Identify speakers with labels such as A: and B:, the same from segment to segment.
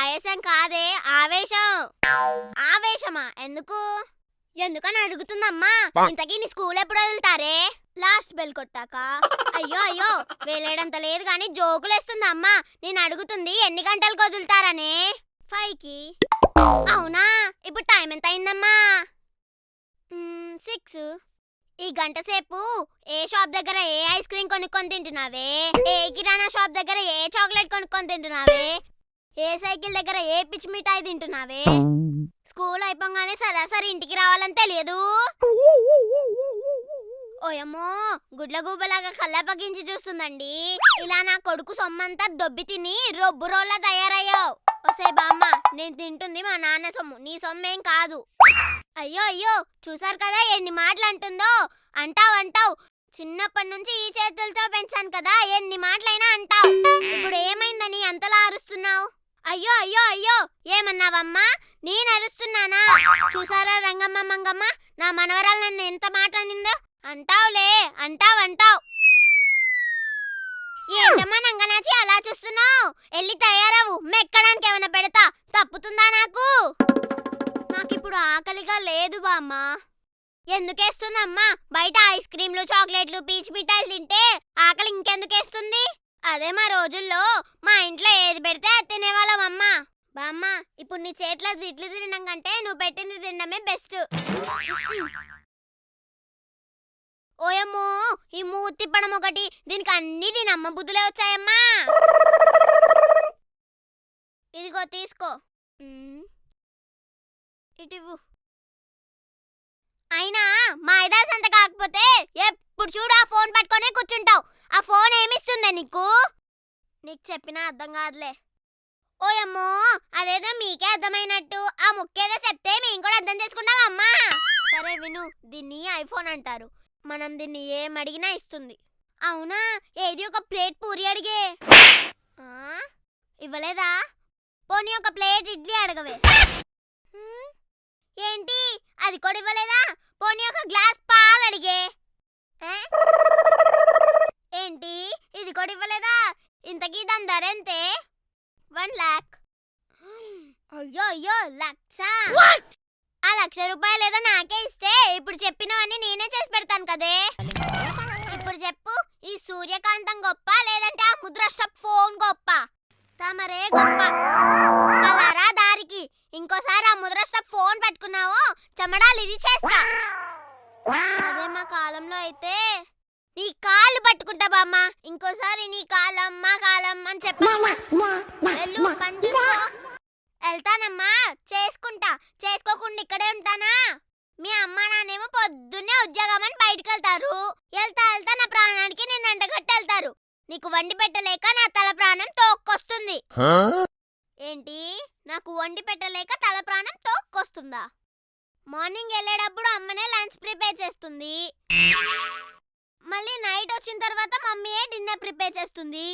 A: ఆయాసం కాదే ఆవేశం. ఆవేశమా? ఎందుకు? ఎందుకని అడుగుతుందమ్మా? ఇంతకీ నీ స్కూల్ ఎప్పుడు వదులుతారే? Last bell కొట్టాక. అయ్యో అయ్యో వేలేడంత లేదు కానీ జోకులేస్తుంది అమ్మా నేను అడుగుతుంది ఎన్ని గంటలకు వదులుతారనే? ఫైవ్కి అవునా? ఇప్పుడు టైం ఎంత అయిందమ్మా సిక్స్. ఈ గంట సేపు ఏ షాప్ దగ్గర ఏ ఐస్ క్రీమ్ కొనుక్కొని తింటున్నావే? ఏ కిరాణా షాప్ దగ్గర ఏ చాక్లెట్ కొనుక్కొని తింటున్నావే? ఏ సైకిల్ దగ్గర ఏ పిచ్చి మిఠాయి తింటున్నావే? స్కూల్ అయిపోగానే సరాసరి ఇంటికి రావాలని తెలియదు. ఓయమ్మో గుడ్ల గుబ్బలాగా కళ్ళపగించి చూస్తుందండి. ఇలా నా కొడుకు సొమ్మంతా దొబ్బి తిని రొబ్బు రోల్లా తయారయ్యావు. ఒసే బామ్మ నేను తింటుంది మా నాన్న సొమ్ము నీ సొమ్మేం కాదు. అయ్యో అయ్యో చూసారు కదా ఎన్ని మాటలు అంటుందో అంటావు అంటావు. చిన్నప్పటి నుంచి ఈ చేతులతో పెంచాను కదా ఎన్ని మాటలైనా అంటావు. ఇప్పుడు ఏమైందని అంతలా అరుస్తున్నావు? అయ్యో అయ్యో అయ్యో ఏమన్నావమ్మా? నేను అరుస్తున్నానా? చూసారా రంగమ్మ మంగమ్మ? నా మనవరాలు నన్ను ఎంత మాట అనిందో? అంటావులే అంటావు అంటావు. ఏంటమ్మా నంగనాచి అలా చూస్తున్నావు? వెళ్ళి తయారవు. మెక్కడానికి ఏమైనా పెడతా? తప్పుతుందా నాకు? నాకిప్పుడు ఆకలిగా లేదు బామ్మ ఎందుకేస్తుందమ్మా? బయట ఐస్ క్రీమ్లు చాక్లెట్లు పీచ్ మిఠాయిలు తింటే ఆకలి ఇంకెందుకేస్తుంది? అదే మా రోజుల్లో మా ఇంట్లో ఏది పెడితే అది తినేవాళ్ళం అమ్మ. బామ్మ ఇప్పుడు నీ చేతిలో తిట్లు తినడం కంటే నువ్వు పెట్టింది తినడమే బెస్ట్. ఓయమ్మో ఈ మూర్తి తిప్పడం ఒకటి దీనికి అన్ని దీని అమ్మ బుద్ధులే వచ్చాయమ్మా. ఇదిగో తీసుకో. ఉమ్. ఇటివ్వు. అయినా మా ఐదాస్ అంత కాకపోతే ఎప్పుడు చూడు ఆ ఫోన్ పట్టుకొనే కూర్చుంటావు. ఆ ఫోన్ ఏమిస్తుందే నీకు? నీకు చెప్పినా అర్థం కాదులే. ఓయమ్మో అదేదో మీకే అర్థమైనట్టు. ఆ ముక్కేదో చెప్తే మేము కూడా అర్థం చేసుకుంటాం అమ్మా? సరే విను దీన్ని ఐఫోన్ అంటారు. మనం దీన్ని ఏం అడిగినా ఇస్తుంది. అవునా? ఏది ఒక ప్లేట్ పూరి అడిగే? ఆ? ఇవ్వలేదా? పోనీ ఒక ప్లేట్ ఇడ్లీ అడగవే. హ్మ్? ఏంటి? అది కూడా ఇవ్వలేదా? పోనీ ఒక గ్లాస్ పాలు అడిగే. ఆ? ఏంటి? ఇది కూడా ఇవ్వలేదా? ఇంతకీ దాని ధర ఎంతే? వన్ లాక్. అయ్యో అయ్యో లక్ష. ఆ లక్ష రూపాయలు ఏదో నాకే ఇస్తే ఇప్పుడు చెప్పినవన్నీ నేనే చేసి పెడతాను కదే. ఇప్పుడు చెప్పు ఈ సూర్యకాంతం గొప్ప లేదంటే ఆ ముద్రష్టప్ ఫోన్ గొప్ప? తమరే గొప్ప. అలారా దారికి. ఇంకోసారి ఆ ముద్రష్టప్ ఫోన్ పెట్టుకున్నావో చెమడాలు ఇది చేస్తా. అదే మా కాలంలో అయితే నీ కాళ్ళు పట్టుకుంటా బామ్మ. ఇంకోసారి నీ కాలం మా కాలం అని చెప్పా వెళ్తానమ్మా. చేసుకుంటా. చేసుకోకుండా ఇక్కడే ఉంటానా? మీ అమ్మ నాన్నేమో పొద్దున్నే ఉద్యోగం అని బయటకు వెళ్తారు వెళ్తా వెళ్తా నా ప్రాణానికి నేను అంటగట్టి వెళ్తారు నీకు వండి పెట్టలేక నా తల ప్రాణం తోక్కొస్తుంది. ఏంటి? నాకు వండి పెట్టలేక తల ప్రాణం తోక్కొస్తుందా? మార్నింగ్ వెళ్ళేటప్పుడు అమ్మనే లంచ్ ప్రిపేర్ చేస్తుంది. మళ్ళీ నైట్ వచ్చిన తర్వాత మమ్మీయే డిన్నర్ ప్రిపేర్ చేస్తుంది.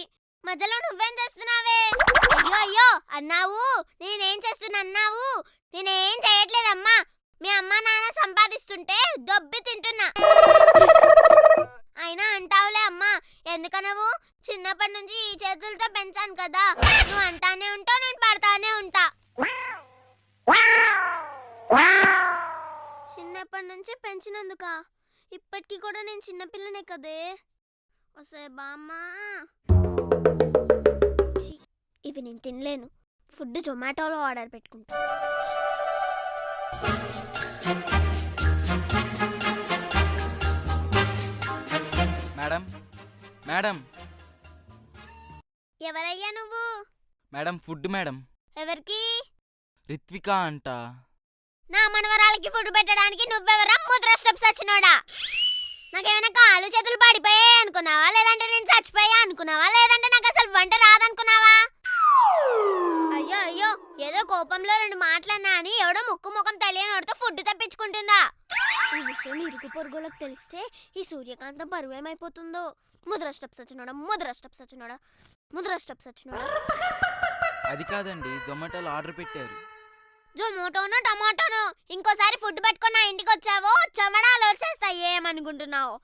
A: మధ్యలో నువ్వేం చేస్తున్నావే? అయ్యో అయ్యో అన్నావు. నేనేం చేస్తున్నా అన్నావు. నేనేం చేయట్లేదమ్మా. మీ అమ్మ నాన్న సంపాదిస్తుంటే దొబ్బి తింటున్నా. అయినా అంటావులే అమ్మా ఎందుకనవు? చిన్నప్పటి నుంచి ఈ చేతులతో పెంచాను కదా. నువ్వు అంటానే ఉంటావు నేను పడతానే ఉంటా. చిన్నప్పటి నుంచి పెంచినందుకా? ఇప్పటికీ కూడా నేను చిన్నపిల్లనే కదే. వసే బామ్మా. ఇవి నేను తినలేను. ఫుడ్ జొమాటోలో ఆర్డర్ పెట్టుకుంటా.
B: Madam madam.
A: ఎవరయ్యా నువ్వు?
B: Madam food madam.
A: ఎవరికి?
B: రిత్విక అంట.
A: నా మనవరాలకి ఫుడ్ పెట్టడానికి నువ్వెవరా? ముద్ర స్టెప్స్ వచ్చినోడా నాకేమైనా కాళ్ళు చేతులు పడిపోయాయి అనుకున్నావా? లేదంటే నేను చచ్చిపోయా అనుకున్నావా? లేదంటే నాకు అసలు వంట రాదనుకున్నావా? అయ్యో అయ్యో ఏదో కోపంలో రెండు మాటలన్నా అని ఎవడో ముక్కు ముఖం తెలియనోడితో ఫుడ్ తెప్పించుకుంటుందా? ఈ విషయం ఇరుకు పొరుగులకు తెలిస్తే ఈ సూర్యకాంతం పరువు ఏమైపోతుందో Mudra steps వచ్చినోడా Mudra steps వచ్చినోడా Mudra steps వచ్చినోడా
B: అది కాదండి జొమాటోలో ఆర్డర్ పెట్టారు.
A: జొమాటోనో టమాటోనో ఇంకోసారి ఫుడ్ పట్టుకొని నా ఇంటికి వచ్చావో చమడాలు వచ్చేస్తాయి ఏమనుకుంటున్నావు?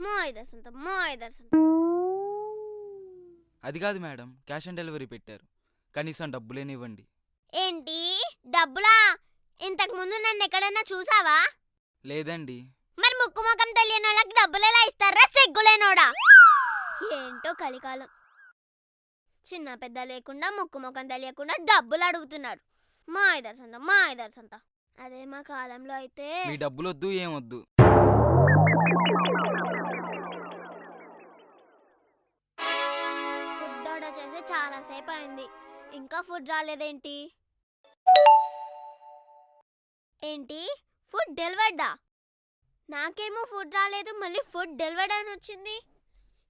A: మోయ్ దర్శంత మోయ్ దర్శంత
B: అది కాదు మేడం క్యాష్ ఆన్ డెలివరీ పెట్టారు. కనీసం డబ్బులేనివ్వండి
A: ఏంటి? డబ్బులా? ఇంతకు ముందు నన్ను ఎక్కడైనా చూసావా?
B: లేదండి.
A: మరి ముక్కు ముఖం తెలియని వాళ్ళకి డబ్బులు ఎలా ఇస్తారా? సిగ్గులేనోడా ఏంటో కలికాలం. చిన్న పెద్ద లేకుండా ముక్కు ముఖం తెలియకుండా డబ్బులు అడుగుతున్నారు. మా ఇదర్సంత మా ఇదర్సంత అదే మా కాలంలో అయితే
B: మీ డబ్బులు వద్దు ఏమొద్దు?
A: ఫుడ్ ఆర్డర్ చేసి చాలా సేపు అయింది. ఇంకా ఫుడ్ రాలేదేంటి? ఏంటి? ఫుడ్ డెలివర్డా? నాకేమో ఫుడ్ రాలేదు మళ్ళీ ఫుడ్ డెలివర్డ్ అని వచ్చింది.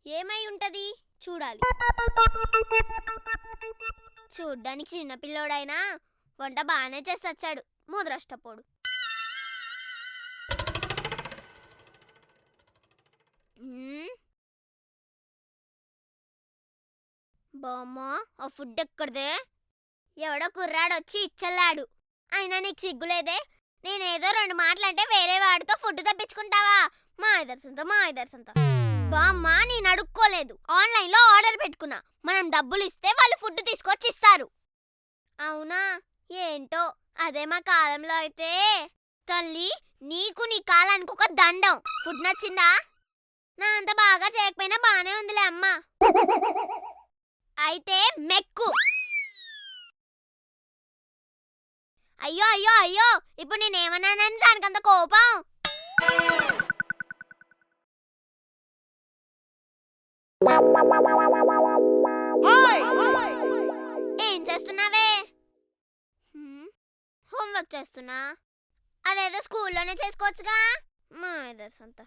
A: ఏమై ఉంటది? చూడాలి. చూడ్డానికి చిన్న పిల్లోడైనా వంట బాగానే చేసి వచ్చాడు ముద్రష్టపోడు బామ్మా ఆ ఫుడ్ ఎక్కడిదే? ఎవడో కుర్రాడొచ్చి ఇచ్చల్లాడు. అయినా నీకు సిగ్గులేదే? నేనేదో రెండు మాటలంటే వేరే వాడితో ఫుడ్ తెప్పించుకుంటావా? మా ఇదర్శంతో మా ఇదర్శంతో బామ్మ నేను అడుక్కోలేదు. ఆన్లైన్లో ఆర్డర్ పెట్టుకున్నా. మనం డబ్బులు ఇస్తే వాళ్ళు ఫుడ్ తీసుకొచ్చి ఇస్తారు అవునా? ఏంటో? అదే మా కాలంలో అయితే. తల్లి నీకు నీ కాలానికి ఒక దండం. ఫుడ్ నచ్చిందా? నా అంత బాగా చేయకపోయినా బానే ఉందిలే అమ్మ. అయితే మెక్కు. అయ్యో అయ్యో అయ్యో! ఇప్పుడు నేనేమన్నానని దానికంత కోపం? ఏం హోంవర్క్ చేస్తున్నా? అదేదో స్కూల్లోనే చేసుకోవచ్చుగా? మా ఇదర్స్ అంతా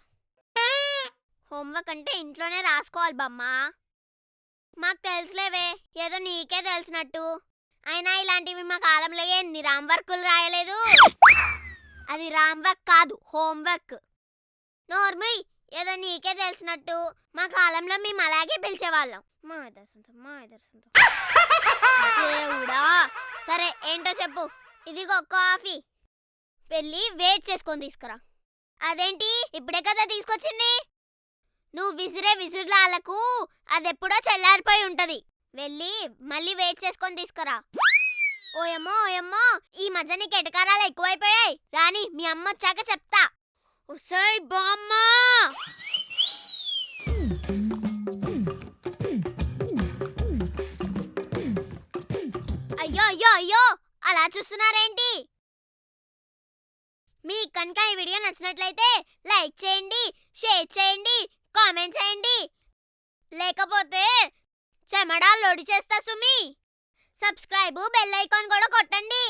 A: హోంవర్క్ అంటే ఇంట్లోనే రాసుకోవాలి బమ్మా. మాకు తెలుసులేవే ఏదో నీకే తెలిసినట్టు. అయినా ఇలాంటివి మా కాలంలో ఎన్ని రామ్ వర్కులు రాయలేదు. అది రామ్ వర్క్ కాదు హోంవర్క్ నోర్మి ఏదో నీకే తెలిసినట్టు. మా కాలంలో మేము అలాగే పిలిచేవాళ్ళం. మా దర్శంతో మా దర్శంతో దేవుడా! సరే ఏంటో చెప్పు. ఇదిగో కాఫీ. వెళ్ళి వెయిట్ చేసుకొని తీసుకురా. అదేంటి? ఇప్పుడే కదా తీసుకొచ్చింది. నువ్వు విసిరే విసురులాలకు అదెప్పుడో చల్లారిపోయి ఉంటది. వెళ్ళి మళ్ళీ వెయిట్ చేసుకొని తీసుకురా. ఓయమ్మో ఓయమ్మో ఈ మధ్య నీకు ఎటకారాలు ఎక్కువైపోయాయి. రాని మీ అమ్మ వచ్చాక చెప్తా. ఉసయ్ బామ్మ! అయ్యో అయ్యో అయ్యో! అలా చూస్తున్నారేంటి? మీ కనుక ఈ వీడియో నచ్చినట్లయితే లైక్ చేయండి షేర్ చేయండి కామెంట్ చేయండి. లేకపోతే చెమడా లోడి చేస్తా సుమి. సబ్స్క్రైబ్ బెల్ ఐకాన్ కూడా కొట్టండి.